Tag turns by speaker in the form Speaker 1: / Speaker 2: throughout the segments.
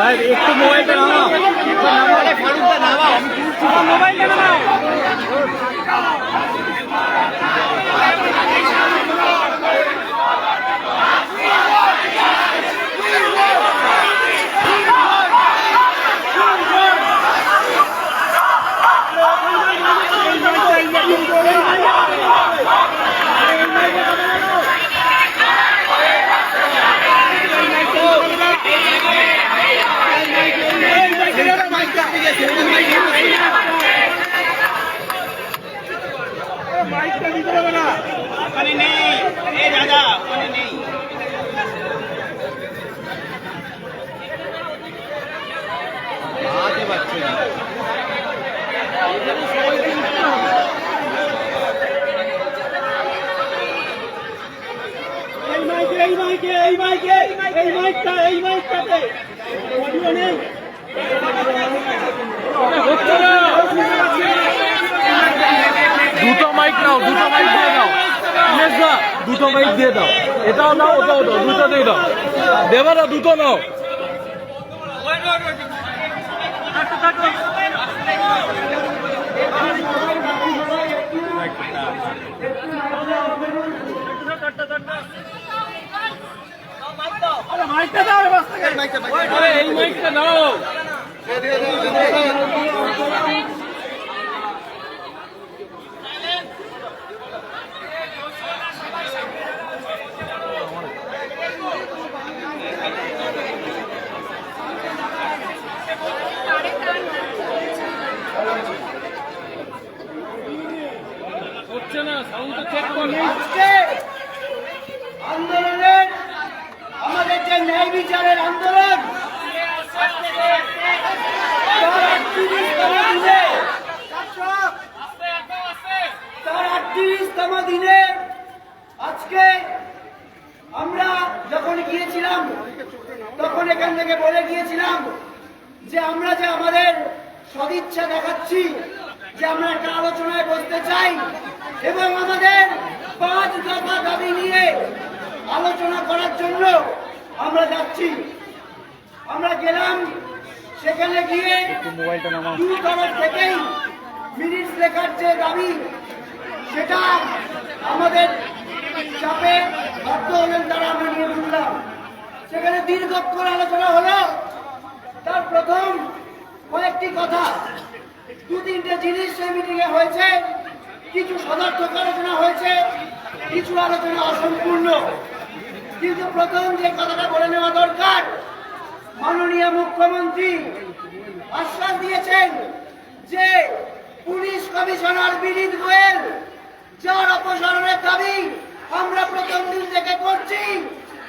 Speaker 1: ভাই একটু মোবাইলটা নামাও। মোবাইলটা নামাও
Speaker 2: ওখানে নেই এ দাদা ওখানে নেই হাতে পাচ্ছে না
Speaker 1: এই মাইকে এই মাইকে এই মাইকে এই মাইকটা এই মাইকটাতে অডিও নেই হচ্ছে না দুটো মাইক নাও দুটো মাইক দিয়ে দাও ইমেশ দা দুটো মাইক দিয়ে দাও। এটাও নাও ওটাও দাও, দুটো দিয়ে দাও। দেবা না দুটো নাও। এই মাইকটা নাও হচ্ছে না সাউন্ডটা চেক করো
Speaker 3: আজকে আন্দোলনের, আমাদের যে ন্যায় বিচারের আন্দোলন, তার আটত্রিশতম দিনে আজকে আমরা যখন গিয়েছিলাম, তখন এখান থেকে বলে গিয়েছিলাম যে আমরা যে আমাদের সদিচ্ছা দেখাচ্ছি, যে আমরা একটা আলোচনায় বসতে চাই এবং আমাদের পাঁচ দফা দাবি নিয়ে আলোচনা করার জন্য আমরা যাচ্ছি। আমরা গেলাম, সেখানে গিয়ে দু তরফ থেকেই মিনিটস লেখার যে দাবি, সেটা আমাদের চাপে বাধ্য হলেন তারা আমরা নিয়ে সেখানে দীর্ঘক্ষণ আলোচনা হলো। তার প্রথম কয়েকটি কথা দু তিনটে জিনিস সেই মিটিংয়ে হয়েছে। কিছু সদার্থক আলোচনা হয়েছে কিছু আলোচনা অসম্পূর্ণ। কিন্তু প্রথম যে কথাটা বলে নেওয়া দরকার মাননীয় মুখ্যমন্ত্রী আশ্বাস দিয়েছেন যে পুলিশ কমিশনার বিনীত গোয়েল যার অপসারণের দাবি আমরা প্রথম দিন থেকে করছি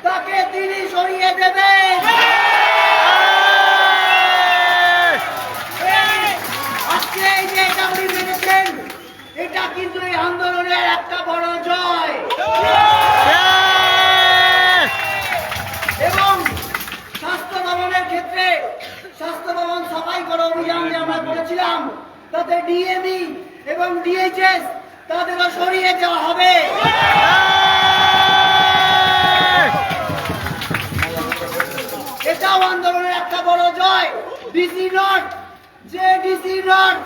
Speaker 3: তাকে তিনি সরিয়ে দেবেন। আজকে এই যে এটা কিন্তু এই আন্দোলনের একটা বড় জয়। এবং স্বাস্থ্য ভবনের ক্ষেত্রে স্বাস্থ্য ভবন সাফাই করো অভিযান যে আমরা করেছিলাম তাতে ডিএমই এবং ডিএইচএস তাদেরও সরিয়ে দেওয়া হবে। এটাও আন্দোলনের একটা বড় জয়। ডিসি নট যে ডিসি নট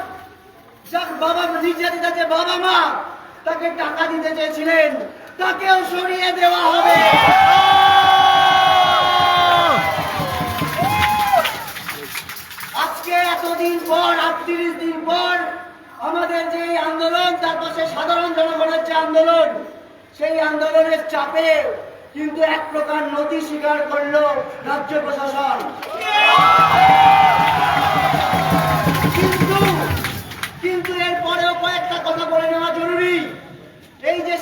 Speaker 3: যার বাবা নির্যাতিতা বাবা মা, তাকে টাকা দিতে চেয়েছিলেন, তাকেও সরিয়ে দেওয়া হবে। আজকে এতদিন পর, আটত্রিশ দিন পর, আমাদের যে আন্দোলন, তার পাশে সাধারণ জনগণের যে আন্দোলন, সেই আন্দোলনের চাপে কিন্তু এক প্রকার নথি স্বীকার করল রাজ্য প্রশাসন।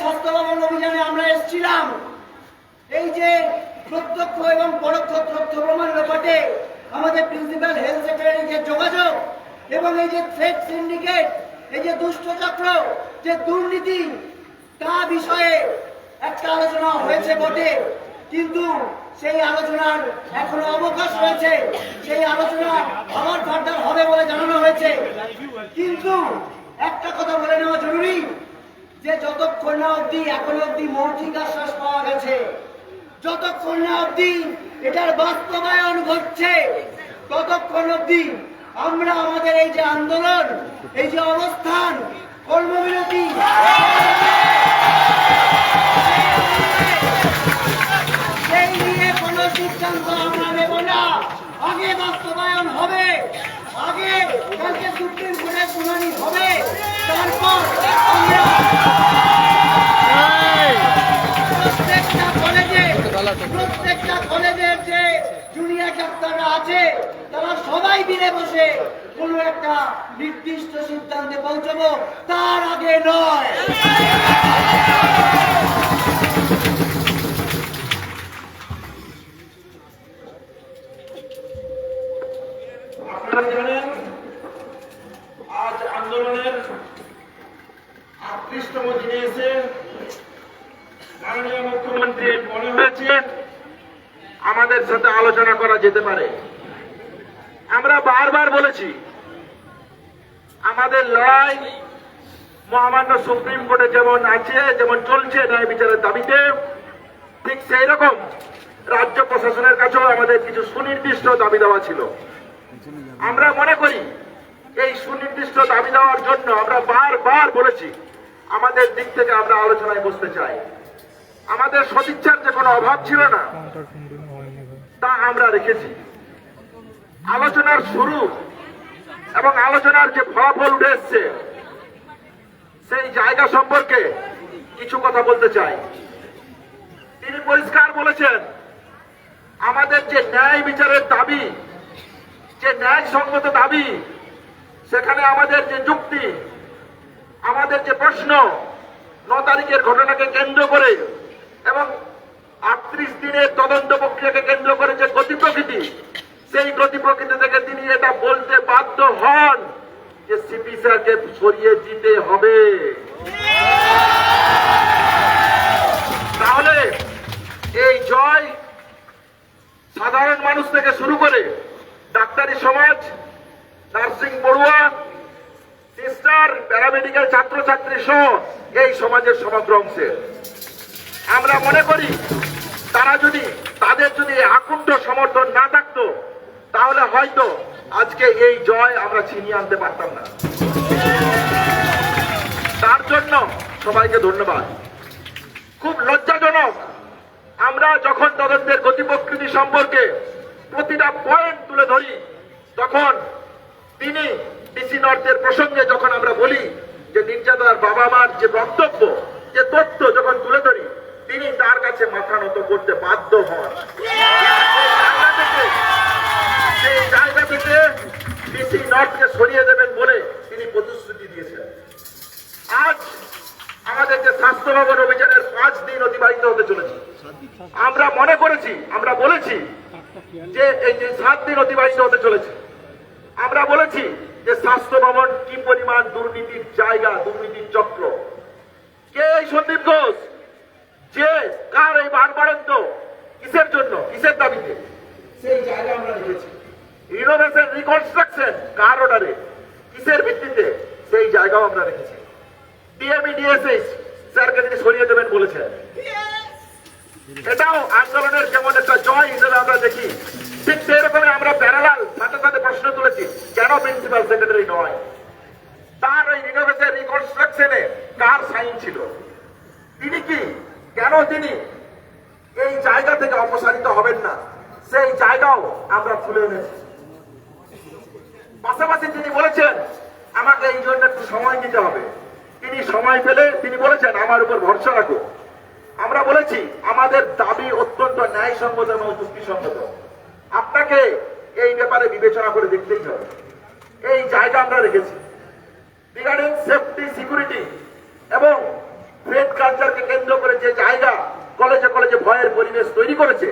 Speaker 3: স্বাস্থ্য ভবন অভিযানে আমরা এসেছিলাম। এই যে প্রত্যক্ষ এবং পরোক্ষ তথ্য প্রমাণ ব্যাপারে আমাদের প্রিন্সিপাল হেলথ সেক্রেটারি যে যোগাযোগ এবং এই যে থ্রেড সিন্ডিকেট এই যে দুষ্ট চক্র, যে দুর্নীতি, তা বিষয়ে একটা আলোচনা হয়েছে বটে। কিন্তু সেই আলোচনার এখনও অবকাশ রয়েছে। সেই আলোচনা আবার ফার্দার হবে বলে জানানো হয়েছে। কিন্তু একটা কথা বলে নেওয়া জরুরি। যে যতক্ষণ না অব্দি এখন অব্দি মৌখিক আশ্বাস পাওয়া গেছে, যতক্ষণ না অব্দি এটার বাস্তবায়ন ঘটছে,
Speaker 4: ততক্ষণ অবধি আমরা আমাদের এই যে আন্দোলন, এই যে অবস্থান, কর্মবিরতি। সেই নিয়ে কোনো সিদ্ধান্ত আমরা নেব না। আগে বাস্তবায়ন হবে, আগে কালকে সুপ্রিম কোর্টের শুনানি হবে, তারপর প্রত্যেকটা কলেজে প্রত্যেকটা কলেজের যে জুনিয়র ডাক্তাররা আছে, তারা সবাই মিলে বসে কোনো একটা নির্দিষ্ট সিদ্ধান্তে পৌঁছবো, তার আগে নয়
Speaker 5: আপনারা জানেন আজ আন্দোলনের আটত্রিশতম দিনে এসে মাননীয় মুখ্যমন্ত্রী মনে হয়েছে আমাদের সাথে আলোচনা করা যেতে পারে আমরা বলেছি আমাদের লড়াই মহামান্য সুপ্রিম কোর্টে যেমন আছে, যেমন চলছে ন্যায় বিচারের দাবিতে, ঠিক সেই রকম রাজ্য প্রশাসনের কাছেও আমাদের কিছু সুনির্দিষ্ট দাবি দেওয়া ছিল। আমরা মনে করি, এই সুনির্দিষ্ট দাবি দেওয়ার জন্য আমরা বারবার বলেছি, আমাদের দিক থেকে আমরা আলোচনায় বসতে চাই। আমাদের সদিচ্ছার যে কোনো অভাব ছিল না, তা আমরা রেখেছি। আলোচনার শুরু এবং আলোচনার যে ফলাফল উঠে এসছে সেই জায়গা সম্পর্কে কিছু কথা বলতে চাই। তিনি পরিষ্কার বলেছেন, আমাদের যে ন্যায় বিচারের দাবি, যে ন্যায়সঙ্গত দাবি, সেখানে আমাদের যে যুক্তি, আমাদের যে প্রশ্ন, ন তারিখের ঘটনাকে কেন্দ্র করে এবং আটত্রিশ দিনের তদন্ত প্রক্রিয়াকে কেন্দ্র করে যে গতি প্রকৃতি সেই গতি থেকে তিনি এটা বলতে বাধ্য হন যে সিপি স্যারকে সরিয়ে দিতে হবে। তাহলে এই জয় সাধারণ মানুষ থেকে শুরু করে ডাক্তারি সমাজ, নার্সিং পড়ুয়া, সিস্টার, প্যারামেডিক্যাল ছাত্রছাত্রী সহ এই সমাজের সমগ্র অংশে। আমরা মনে করি তারা যদি, তাদের যদি আকুণ্ঠ সমর্থন না থাকতো তাহলে হয়তো আজকে এই জয় আমরা ছিনিয়ে আনতে পারতাম না। তার জন্য সবাইকে ধন্যবাদ। খুব লজ্জাজনক, আমরা যখন তদন্তের গতি প্রকৃতি সম্পর্কে প্রতিটা পয়েন্ট তুলে ধরি, তখন তিনি ডিসি নর্থের প্রসঙ্গে যখন আমরা বলি যে নির্যাতনার বাবা মার যে বক্তব্য, যে তথ্য যখন তুলে ধরি, তিনি তার কাছে মাথা নত করতে বাধ্য হন সেই জায়গা থেকে সেই জায়গা থেকে ডিসি নর্থকে সরিয়ে দেবেন বলে তিনি প্রতিশ্রুতি দিয়েছেন আজ আমাদের ভবন অভিযানের পাঁচ দিন অতিবাহিত হতে চলেছে। আমরা মনে করেছি, আমরা বলেছি যে এই যে সাত দিন অতিবাহিত হতে চলেছে আমরা বলেছি যে স্বাস্থ্য ভবন কি পরিমাণ দুর্নীতির জায়গা দুর্নীতির চক্র কে এই সন্দীপ ঘোষ যে কার এই বাড়বাড়ন্ত কিসের জন্য কিসের দাবিতে সেই জায়গা আমরা রেখেছি রিনোভেশন রিকনস্ট্রাকশন কার অর্ডারে কিসের ভিত্তিতে সেই জায়গাও আমরা রেখেছি ডিএমই ডিএসএস স্যারকে তিনি সরিয়ে দেবেন বলেছেন এটাও আন্দোলনের যেমন একটা জয় হিসেবে আমরা দেখি ঠিক সেই রকমই আমরা প্যারালাল সাথে সাথে প্রশ্ন তুলেছি কেন প্রিন্সিপাল সেক্রেটারি নয় তার ওই রিনোভেশন রিকনস্ট্রাকশনে কার সাইন ছিল? তিনি কি? কেন তিনি? এই জায়গা থেকে অপসারিত হবেন না। সেই জায়গাও আমরা তুলে এনেছি। পাশাপাশি তিনি বলেছেন, আমাকে এই জন্য একটু সময় দিতে হবে। তিনি সময় পেলে তিনি বলেছেন, আমার উপর ভরসা রাখো। আমরা বলেছি, আমাদের দাবি অত্যন্ত ন্যায়সঙ্গত এবং যুক্তিসঙ্গত। আপনাকে এই ব্যাপারে বিবেচনা করে দেখতেই হবে। এই জায়গা আমরা রেখেছি। রিগার্ডিং সেফটি সিকিউরিটি এবং ফেড কালচারকে কেন্দ্র করে যে জায়গা কলেজে কলেজে ভয়ের পরিবেশ তৈরি করেছে,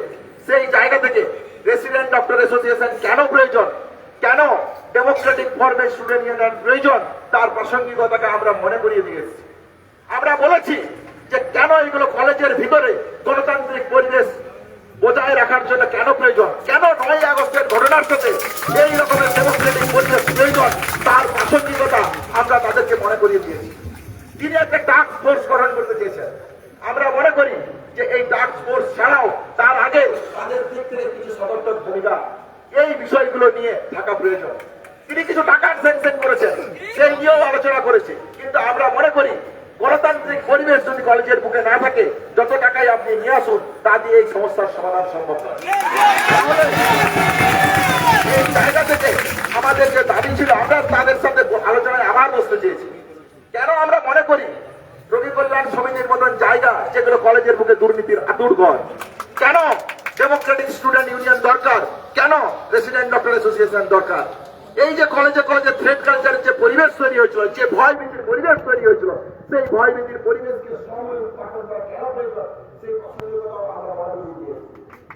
Speaker 5: সেই জায়গা থেকে রেসিডেন্ট ডক্টর অ্যাসোসিয়েশন কেন প্রয়োজন? কেন ডেমোক্রেটিক ফর্মে স্টুডেন্ট ইউনিয়ন প্রয়োজন? তার প্রাসঙ্গিকতাকে আমরা মনে করিয়ে দিয়েছি আমরা বলেছি যে কেন এগুলো কলেজের ভিতরে গণতান্ত্রিক পরিবেশ বজায় রাখার জন্য কেন প্রয়োজন? কেন নয় আগস্টের ঘটনার সাথে এই রকমের ডেমোক্রেটিক পরিবেশ প্রয়োজন তার প্রাসঙ্গিকতা আমরা তাদেরকে মনে করিয়ে দিয়েছি তিনি একটা টাস্ক ফোর্স গঠন করতে চেয়েছেন আমরা মনে করি যে এই টাস্ক ফোর্স ছাড়াও তার আগে তাদের দিক থেকে কিছু সমর্থক ভূমিকা এই বিষয়গুলো নিয়ে হচ্ছে কিন্তু আমরা মনে করি গণতান্ত্রিক পরিবেশ যদি কলেজের বুকে না থাকে যত টাকাই আপনি নিয়ে আসুন তা দিয়ে এই সমস্যার সমাধান সম্ভব নয় তাহলে এই জায়গা থেকে আমাদের যে দাবি ছিল আমরা তাদের সাথে আলোচনায় আবার বসতে কেন আমরা মনে করি রবি কল্যাণ সমিতির মতন জায়গা যেগুলো কলেজের বুকে দুর্নীতির আতুর ঘর কেন ডেমোক্রেটিক স্টুডেন্ট ইউনিয়ন দরকার কেন রেসিডেন্ট ডক্টর অ্যাসোসিয়েশন দরকার এই যে কলেজে কলেজে থ্রেড কালচারের যে পরিবেশ তৈরি হয়েছিল যে ভয় ভীতির পরিবেশ তৈরি হয়েছিল সেই ভয় ভীতির পরিবেশকে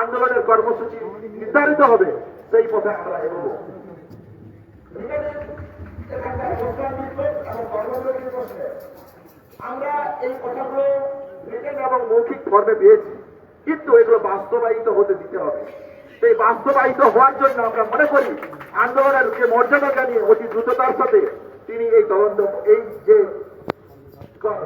Speaker 5: আন্দোলনের কর্মসূচি নির্ধারিত হবে, সেই পথে আমরা এগোবো। আমরা এই কথাগুলো এবং মৌখিক ফর্মে পেয়েছি কিন্তু এগুলো বাস্তবায়িত হতে দিতে হবে। সেই বাস্তবায়িত হওয়ার জন্য আমরা মনে করি, আন্দোলনের যে মর্যাদা জানিয়ে অতি দ্রুততার সাথে তিনি এই তদন্ত, এই যে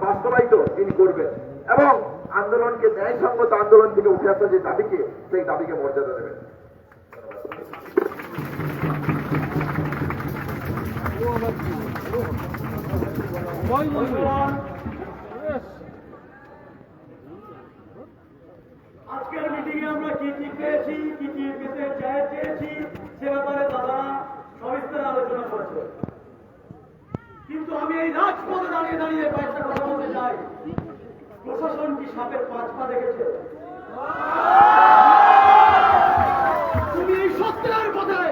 Speaker 5: বাস্তবায়িত তিনি করবেন। এবং আন্দোলনকে ন্যায়সঙ্গত আন্দোলন থেকে উঠে আসা যে দাবিকে, সেই দাবিকে মর্যাদা দেবেন।
Speaker 6: আজকের মিটিং এ আমরা কি কি পেয়েছি, কি কি পেতে চাই চেয়েছি সে ব্যাপারে দাদা সবিস্তারে আলোচনা করেছে। কিন্তু আমি এই রাজপথে দাঁড়িয়ে দাঁড়িয়ে কয়েকটা কথা বলতে চাই। প্রশাসন কি সাপের পাঁচ পা দেখেছে? তুমি এই সত্যের পথে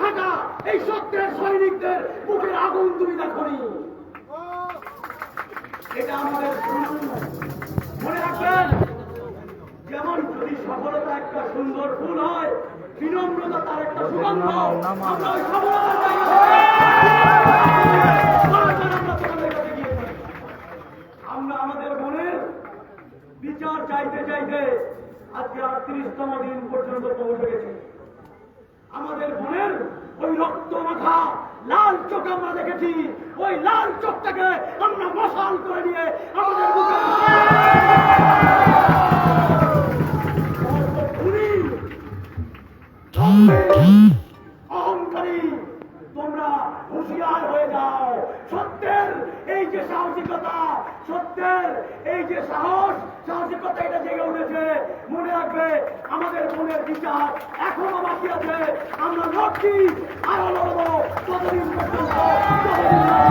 Speaker 6: থাকা এই সত্যের সৈনিকদের বুকের আগুন তুমি দেখনি। এটা আমাদের। মনে রাখবেন যেমন যদি সফলতা একটা সুন্দর ফুল হয় বিনম্রতা তার একটা সুগন্ধ আমরা ওই সফলতার জায়গা থেকে বারবার আমরা তোমাদের কাছে গিয়েছি। আমরা আমাদের মনের বিচার চাইতে চাইতে আজকে আটত্রিশতম দিন পর্যন্ত পৌঁছে গেছি আমাদের মনের ওই রক্ত মাথা লাল চোখ আমরা দেখেছি। ওই লাল চোখটাকে আমরা মশাল করে নিয়ে আমাদের অহংকারী, তোমরা হুঁশিয়ার হয়ে যাও। সত্যের এই যে সাহসিকতা, সত্যের এই যে সাহস সাহসিকতা এটা জেগে উঠেছে, মনে রাখবে আমাদের মনের বিচার এখনও বাকি আছে। আমরা লড়ছি, আরও লড়বো। কতদিন পর্যন্ত।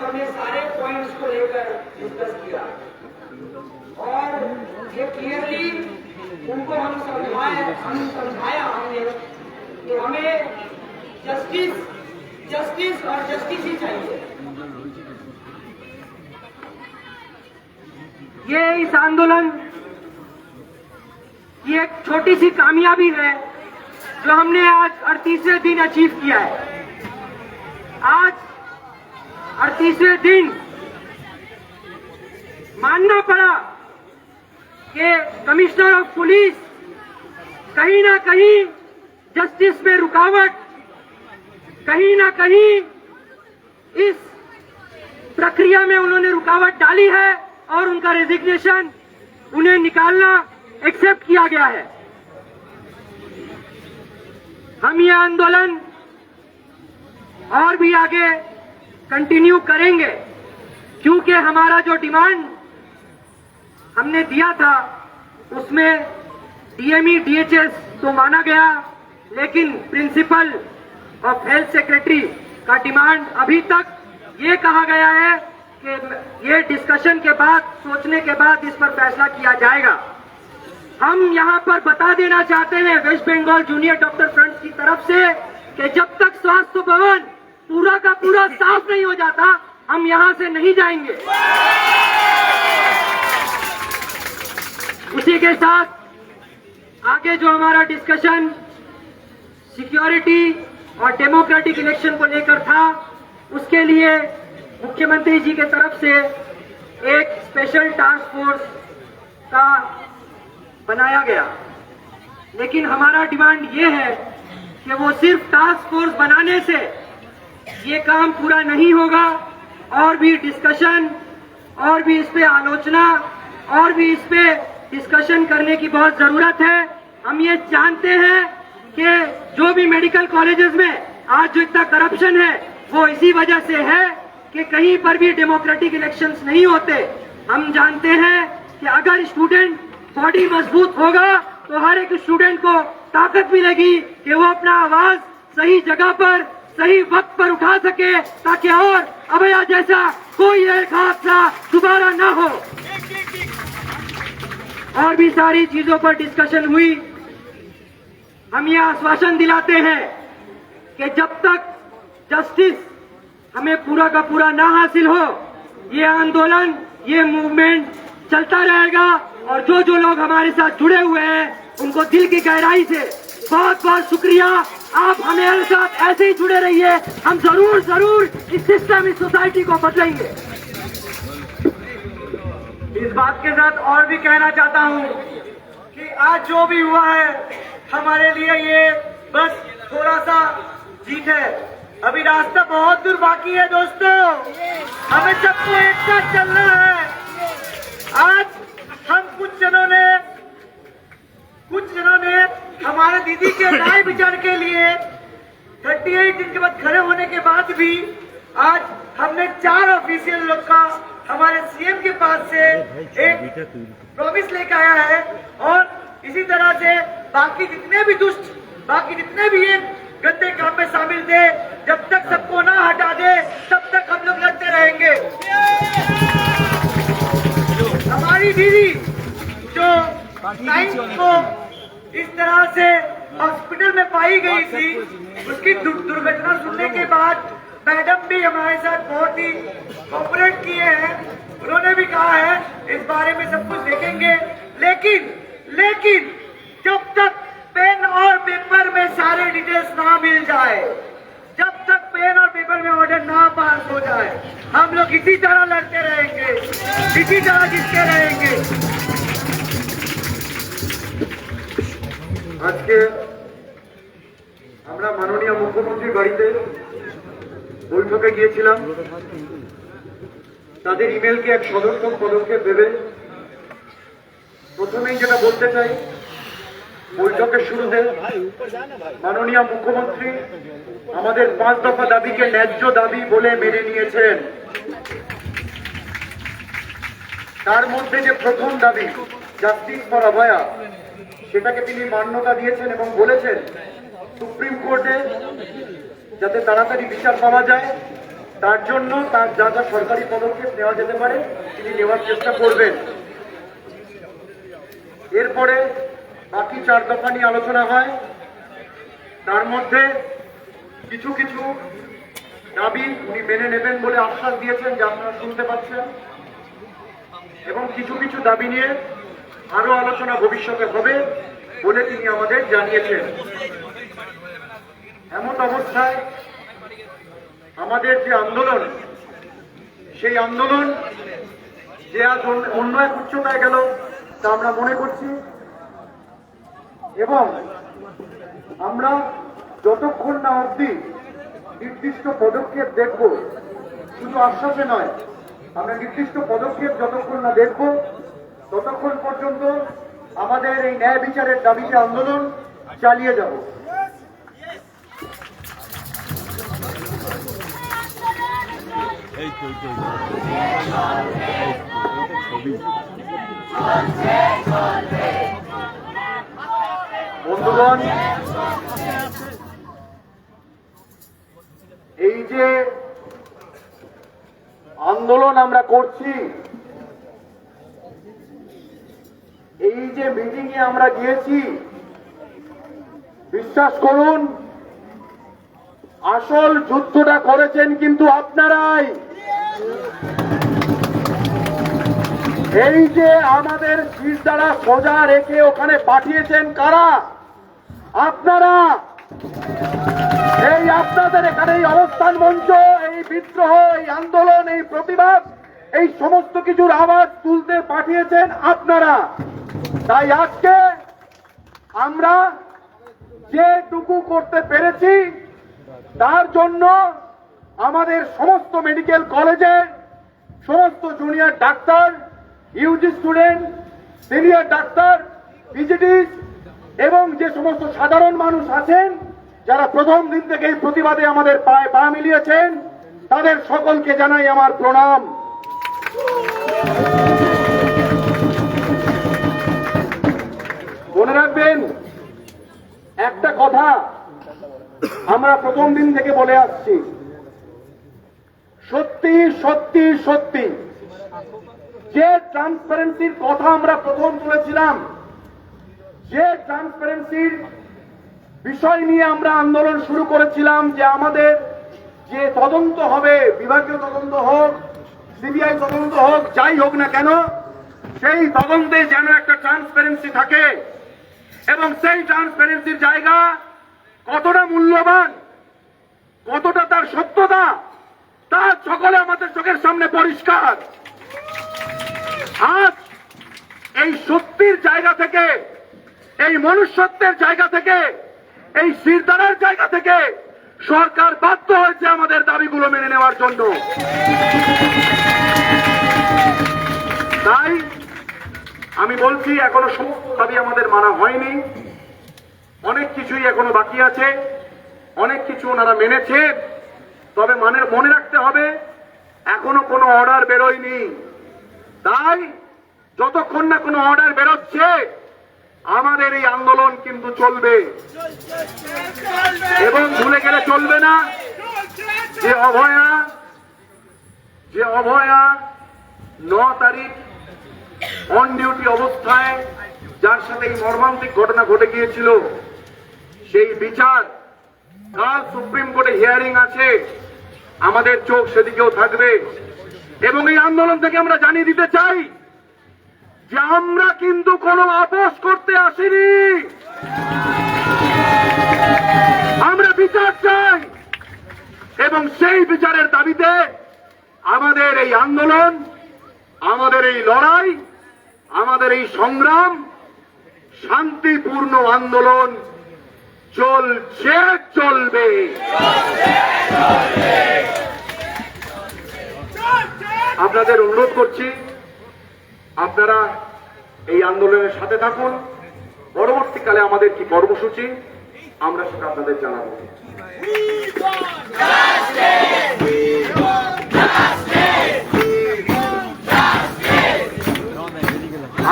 Speaker 7: हमने सारे पॉइंट्स को लेकर डिस्कस किया। और ये क्लियरली उनको हम समझाए, हम समझाया हमने कि हमें जस्टिस जस्टिस और जस्टिस ही चाहिए। ये इस आंदोलन की एक छोटी सी कामयाबी है जो हमने आज अड़तीसवें दिन अचीव किया है। आज अड़तीसवें दिन मानना पड़ा कि कमिश्नर ऑफ़ पुलिस कहीं ना कहीं जस्टिस में रुकावट, कहीं ना कहीं इस प्रक्रिया में उन्होंने रुकावट डाली है और उनका रेजिग्नेशन उन्हें निकालना एक्सेप्ट किया गया है। हम यह आंदोलन और भी आगे कंटिन्यू करेंगे, क्योंकि हमारा जो डिमांड हमने दिया था, उसमें डीएमई डीएचएस तो माना गया, लेकिन प्रिंसिपल ऑफ़ हेल्थ सेक्रेटरी का डिमांड अभी तक ये कहा गया है कि ये डिस्कशन के बाद, सोचने के बाद इस पर फैसला किया जाएगा। हम यहाँ पर बता देना चाहते हैं west Bengal junior doctor front की तरफ़ से कि जब तक स्वास्थ्य भवन पूरा का पूरा साफ़ नहीं हो जाता, हम यहाँ से नहीं जाएँगे। उसी के साथ, आगे जो हमारा डिस्कशन सिक्योरिटी और डेमोक्रेटिक इलेक्शन को लेकर था, उसके लिए मुख्यमंत्री जी के तरफ़ से एक स्पेशल टास्क फोर्स का बनाया गया। लेकिन हमारा डिमांड ये है कि वो सिर्फ़ टास्क फोर्स बनाने से ये काम पूरा नहीं होगा। और भी डिस्कशन और भी इस पे आलोचना, और भी इस पे डिस्कशन करने की बहुत ज़रूरत है। हम ये जानते हैं कि जो भी मेडिकल कॉलेजेस में आज जो इतना करप्शन है, वो इसी वजह से है कि कहीं पर भी डेमोक्रेटिक इलेक्शंस नहीं होते। हम जानते हैं कि अगर स्टूडेंट बॉडी मज़बूत होगा तो हर एक स्टूडेंट को ताकत मिलेगी कि वो अपना आवाज़ सही जगह पर सही वक्त पर उठा सके ताकि और अभया जैसा कोई एक हादसा दोबारा ना हो। और भी सारी चीज़ों पर डिस्कशन हुई। हम ये आश्वासन दिलाते हैं कि जब तक जस्टिस हमें पूरा का पूरा ना हासिल हो, ये आंदोलन, ये मूवमेंट चलता रहेगा और जो जो लोग हमारे साथ जुड़े हुए हैं, उनको दिल की गहराई से बहुत बहुत शुक्रिया। आप हमारे साथ ऐसे ही जुड़े रहिए। हम ज़रूर ज़रूर इस सिस्टम इस सोसाइटी को बदलेंगे। इस बात के साथ और भी कहना चाहता हूँ कि आज जो भी हुआ है, हमारे लिए ये बस थोड़ा सा जीत है। अभी रास्ता बहुत दूर बाकी है दोस्तों। हमें सबको एक साथ चलना है। आज हम कुछ जनों ने कुछ जनों ने हमारे दीदी के राय विचार के लिए 38 दिन के बाद खड़े होने के बाद भी आज हमने चार ऑफिशियल लोग का हमारे सीएम के पास से एक प्रॉमिस लेकर आया है और इसी तरह से बाकी जितने भी दुष्ट बाकी जितने भी ये गंदे काम में शामिल थे जब तक सबको ना हटा दे तब तक हम लोग लड़ते रहेंगे। हमारी दीदी जो नाइन्थ को इस तरह से हॉस्पिटल में पाई गई थी। उसकी दुर्घटना सुनने के बाद मैडम भी हमारे साथ बहुत ही कोऑपरेट किए हैं। उन्होंने भी कहा है इस बारे में सब कुछ देखेंगे। लेकिन लेकिन जब तक पेन और पेपर में सारे डिटेल्स ना मिल जाए जब तक पेन और पेपर में ऑर्डर ना पास हो जाए हम लोग इसी तरह लड़ते रहेंगे। इसी तरह जीतते रहेंगे।
Speaker 8: আজকে আমরা মাননীয় মুখ্যমন্ত্রীর বাড়িতে বৈঠকে গিয়েছিলাম। তাদের ইমেলকে এক সদর্থক পদক্ষেপ ভেবে প্রথমেই যেটা বলতে চাই, বৈঠকের শুরুতে মাননীয় মুখ্যমন্ত্রী আমাদের পাঁচ দফা দাবিকে ন্যায্য দাবি বলে মেনে নিয়েছেন। তার মধ্যে যে প্রথম দাবি জাস্টিস ফর অভয়া সেটাকে তিনি মান্যতা দিয়েছেন এবং বলেছেন, সুপ্রিম কোর্টে যাতে তাড়াতাড়ি বিচার পাওয়া যায়, তার জন্য তার যা যা সরকারি পদক্ষেপ নেওয়া যেতে পারে, তিনি নেওয়ার চেষ্টা করবেন। এরপরে বাকি চার দফা নিয়ে আলোচনা হয়। তার মধ্যে কিছু কিছু দাবি উনি মেনে নেবেন বলে আশ্বাস দিয়েছেন, যা আপনারা শুনতে পাচ্ছেন। এবং কিছু কিছু দাবি নিয়ে আরও আলোচনা ভবিষ্যতে হবে বলে তিনি আমাদের জানিয়েছেন। এমন অবস্থায় আমাদের যে আন্দোলন, সেই আন্দোলন যে আজ অন্য- এক উচ্চতায় গেল তা আমরা মনে করছি। এবং আমরা যতক্ষণ না অবধি নির্দিষ্ট পদক্ষেপ দেখব, শুধু আশ্বাসে নয়, আমরা নির্দিষ্ট পদক্ষেপ যতক্ষণ না দেখব ততক্ষণ পর্যন্ত আমাদের এই ন্যায় বিচারের দাবিতে আন্দোলন চালিয়ে যাব। বন্ধুগণ, এই যে আন্দোলন আমরা করছি এই যে মিটিং এ আমরা গিয়েছি, বিশ্বাস করুন, আসল যুদ্ধটা করেছেন কিন্তু আপনারাই। এই যে আমাদের শীষ দ্বারা সোজা রেখে ওখানে পাঠিয়েছেন কারা? আপনারা। এই আপনাদের এখানে এই অবস্থান মঞ্চ, এই বিদ্রোহ, এই আন্দোলন, এই প্রতিবাদ, এই সমস্ত কিছুর আওয়াজ তুলতে পাঠিয়েছেন আপনারা। তাই আজকে আমরা যেটুকু করতে পেরেছি, তার জন্য আমাদের সমস্ত মেডিকেল কলেজের সমস্ত জুনিয়র ডাক্তার, ইউজি স্টুডেন্ট, সিনিয়র ডাক্তার পিজিটিস এবং যে সমস্ত সাধারণ মানুষ আছেন, যারা প্রথম দিন থেকে এই প্রতিবাদে আমাদের পায়ে পা মিলিয়েছেন, তাদের সকলকে জানাই আমার প্রণাম। মনে রাখবেন, একটা কথা আমরা প্রথম দিন থেকে বলে আসছি। সত্যি সত্যি সত্যি। যে ট্রান্সপারেন্সির কথা আমরা প্রথম তুলেছিলাম যে ট্রান্সপারেন্সির বিষয় নিয়ে আমরা আন্দোলন শুরু করেছিলাম যে আমাদের যে তদন্ত হবে, বিভাগীয় তদন্ত হোক, সিবিআই তদন্ত হোক, যাই হোক না কেন, সেই তদন্তে যেন একটা ট্রান্সপারেন্সি থাকে। এবং সেই ট্রান্সপারেন্সির জায়গা কতটা মূল্যবান, কতটা তার সত্যতা, তা সকলে আমাদের চোখের সামনে পরিষ্কার। আজ এই সত্যির জায়গা থেকে, এই মনুষ্যত্বের জায়গা থেকে, এই শিরদারের জায়গা থেকে সরকার বাধ্য হয়েছে আমাদের দাবিগুলো মেনে নেওয়ার জন্য। তাই আমি বলছি, এখনও দাবি আমাদের মানা হয়নি। অনেক কিছুই এখনও বাকি আছে। অনেক কিছু ওনারা মেনেছে। তবে মানে মনে রাখতে হবে, এখনও কোনো অর্ডার বেরোয়নি। তাই যতক্ষণ না কোনো অর্ডার বেরোচ্ছে, আমাদের এই আন্দোলন কিন্তু চলবে। এবং ভুলে গেলে চলবে না। যে অভয়া যে অভয়া ন তারিখ অন ডিউটি অবস্থায় যার সাথে এই মর্মান্তিক ঘটনা ঘটে গিয়েছিল, সেই বিচার, কাল সুপ্রিম কোর্টে হিয়ারিং আছে, আমাদের চোখ সেদিকেও থাকবে। এবং এই আন্দোলন থেকে আমরা জানিয়ে দিতে চাই যে আমরা কিন্তু কোনো আপোষ করতে আসিনি। আমরা বিচার চাই, এবং সেই বিচারের দাবিতে আমাদের এই আন্দোলন, আমাদের এই লড়াই আমাদের এই সংগ্রাম শান্তিপূর্ণ আন্দোলন চলছে, চলবে। আপনাদের অনুরোধ করছি, আপনারা এই আন্দোলনের সাথে থাকুন। পরবর্তীকালে আমাদের কি কর্মসূচি, আমরা সেটা আপনাদের জানাব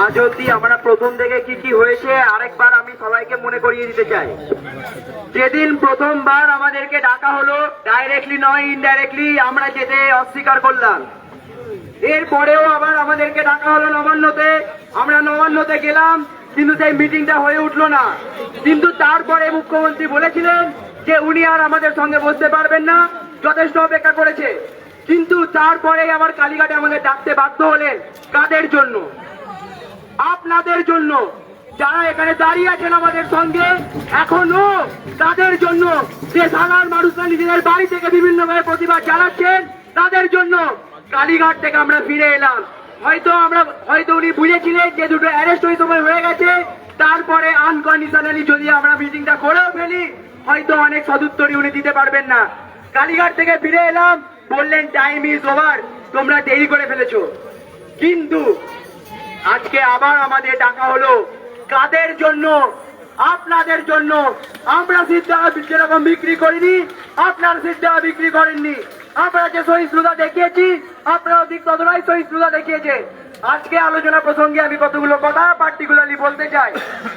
Speaker 4: আজ অব্দি আমরা প্রথম থেকে কি কি হয়েছে, আরেকবার আমি সবাইকে মনে করিয়ে দিতে চাই। যেদিন প্রথমবার আমাদেরকে ডাকা হলো ডাইরেক্টলি নয় ইনডাইরেক্টলি আমরা যেতে অস্বীকার করলাম। এরপরেও আবার আমাদেরকে ডাকা হলো নবান্নতে। আমরা নবান্নতে গেলাম, কিন্তু সেই মিটিংটা হয়ে উঠল না। কিন্তু তারপরে মুখ্যমন্ত্রী বলেছিলেন যে উনি আর আমাদের সঙ্গে বসতে পারবেন না, যথেষ্ট অপেক্ষা করেছে। কিন্তু তারপরে আবার কালীঘাটে আমাদের ডাকতে বাধ্য হলেন। কাদের জন্য? আপনাদের জন্য, যারা এখানে দাঁড়িয়ে আছেন আমাদের সঙ্গে, এখনও তাদের জন্য যে সাধারণ মানুষরা নিজেদের বাড়ি থেকে বিভিন্ন ভাবে প্রতিবাদ চালাচ্ছেন তাদের জন্য কালীঘাট থেকে আমরা ফিরে এলাম। হয়তো আমরা, হয়তো উনি বুঝেছিলেন যে দুটো অ্যারেস্ট ওই সময় হয়ে গেছে, তারপরে আনকন্ডিশনালি যদি আমরা মিটিংটা করেও ফেলি, হয়তো অনেক সদুত্তরই উনি দিতে পারবেন না। কালীঘাট থেকে ফিরে এলাম, বললেন টাইম ইজ ওভার তোমরা দেরি করে ফেলেছো। কিন্তু আজকে আবার আমাদের ডাকা হলো। কাদের জন্য? আপনাদের জন্য। আমরা সিদ্ধা বিক্রি করিনি, আপনার সিদ্ধা বিক্রি করেননি। আমরা যে সহিষ্ণুতা দেখিয়েছি আপনারা অধিক ততটাই সহিষ্ণুতা দেখিয়েছে। আজকে আলোচনা প্রসঙ্গে আমি কতগুলো কথা পার্টিকুলারলি বলতে চাই।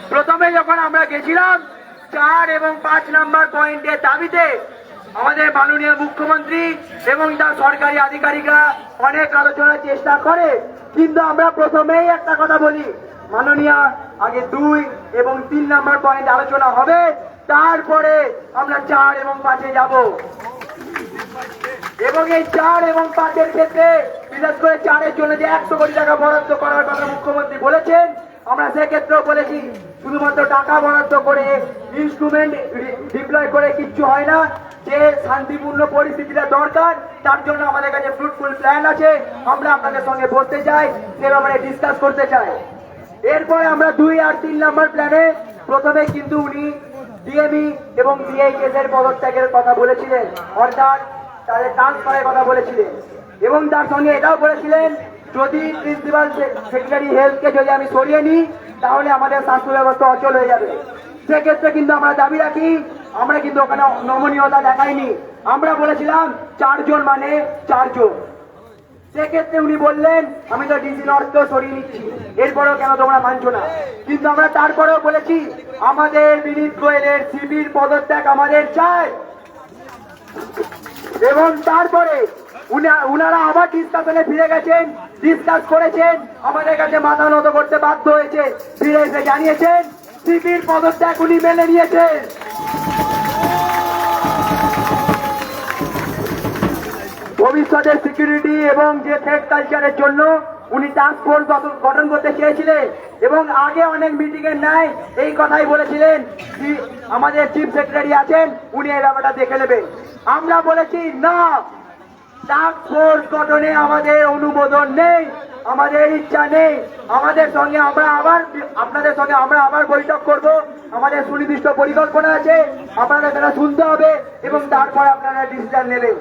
Speaker 4: প্রথমে যখন আমরা গেছিলাম, চার এবং পাঁচ নাম্বার পয়েন্টের দাবিতে আমাদের মাননীয় মুখ্যমন্ত্রী এবং তার সরকারি আধিকারিকরা অনেক আলোচনার চেষ্টা করে। কিন্তু আমরা প্রথমেই একটা কথা বলি। মাননীয়, আগে দুই এবং তিন নাম্বার পয়েন্ট আলোচনা হবে। তারপরে আমরা চার এবং পাঁচে যাব। এবং এই চার এবং পাঁচের ক্ষেত্রে, বিশেষ করে চারের জন্য যে একশো কোটি টাকা বরাদ্দ করার কথা মুখ্যমন্ত্রী বলেছেন, আমরা সেক্ষেত্রেও বলেছি, শুধুমাত্র টাকা বরাদ্দ করে ইনস্ট্রুমেন্ট ডিপ্লয় করে কিচ্ছু হয় না। যে শান্তিপূর্ণ পরিস্থিতিটা দরকার, তার জন্য আমাদের কাছে ফ্রুটফুল প্ল্যান আছে। আমরা আপনাদের সঙ্গে বলতে চাই সে ব্যাপারে ডিসকাস করতে চাই। এরপরে আমরা দুই আর তিন নাম্বার প্ল্যানে প্রথমে কিন্তু উনি ডিএমই এবং ডিআইএস এর পদত্যাগের কথা বলেছিলেন, অর্থাৎ তাদের ট্রান্সফারের কথা বলেছিলেন। এবং তার সঙ্গে এটাও বলেছিলেন, যদি প্রিন্সিপাল সেক্রেটারি হেলথকে যদি আমি সরিয়ে নিই, তাহলে আমাদের স্বাস্থ্য ব্যবস্থা অচল হয়ে যাবে। সেক্ষেত্রে কিন্তু আমরা দাবি রাখি আমরা কিন্তু ওখানে নমনীয়তা দেখাইনি। আমরা বলেছিলাম, চারজন মানে চারজন। সেক্ষেত্রে উনি বললেন, আমি তো ডিসি নর্থ সরিয়ে নিচ্ছি। এরপরেও কেন তোমরা মানছো না? কিন্তু আমরা তারপরেও বলেছি, আমাদের বিনীত গোয়েলের সিবির পদত্যাগ আমাদের চাই। এবং তারপরে উনা- উনারা আবার ডিসকাশনে ফিরে গেছেন ডিসকাস করেছেন, আমাদের কাছে মাথা নত করতে বাধ্য হয়েছে। ফিরে এসে জানিয়েছেন সিপির পদত্যাগ উনি মেনে নিয়েছেন ভবিষ্যতের সিকিউরিটি এবং যে থ্রেড কালচারের জন্য উনি টাস্ক ফোর্স গঠন করতে চেয়েছিলেন এবং আগে অনেক মিটিং এর নাই এই কথাই বলেছিলেন আমাদের চিফ সেক্রেটারি আছেন, উনি এই ব্যাপারটা দেখে নেবেন। আমরা বলেছি, না টাস্ক ফোর্স গঠনে আমাদের অনুমোদন নেই। আমাদের ইচ্ছা নেই। আমাদের সঙ্গে আমরা আবার আপনাদের সঙ্গে আমরা আবার বৈঠক করব। আমাদের সুনির্দিষ্ট পরিকল্পনা আছে। আপনাদের সেটা শুনতে হবে এবং তারপর আপনারা ডিসিশন নেবেন।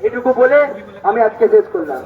Speaker 4: এটুকু বলে আমি আজকে শেষ করলাম।